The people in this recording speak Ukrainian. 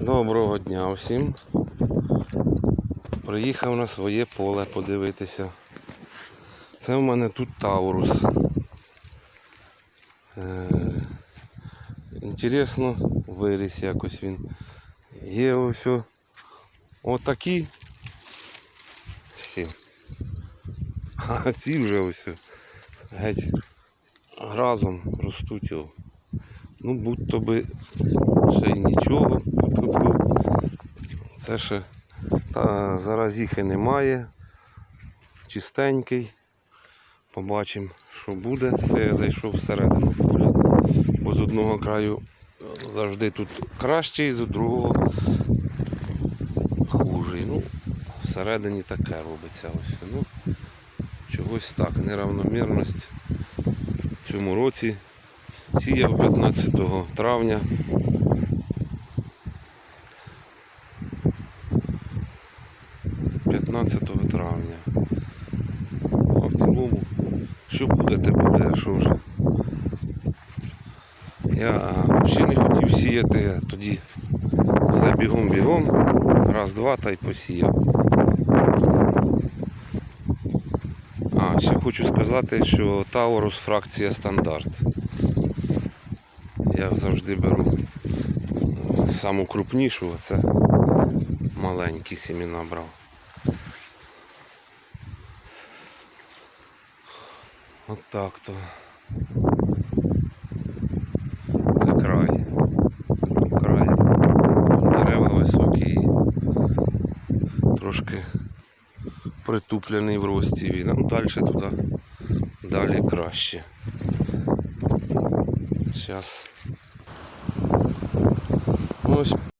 Доброго дня всім. Приїхав на своє поле подивитися. Це в мене тут Таурус. Е, інтересно, виріс якось він. Є ось отакі. Всі. А ці вже ось геть разом ростуть. о. Ну, будь то би ще й нічого. Це ще та і немає. Чистенький. Побачимо, що буде. Це я зайшов всередину поля. Бо з одного краю завжди тут кращий, з другого хужий. Ну, всередині таке робиться ось. Ну, чогось так, неравномірність в цьому році. Сіяв 15 травня. – 15 травня. А в цілому, що буде, те буде, а що вже. Я ще не хотів сіяти, тоді все бігом-бігом, раз-два та й посіяв. А, ще хочу сказати, що Таурус фракція стандарт. Я завжди беру саму крупнішу, це маленькі сімена брав. От так то. Це край. Край. Дерева високі трошки притуплений в рості він. Ну далі туди далі краще. Зараз. Ось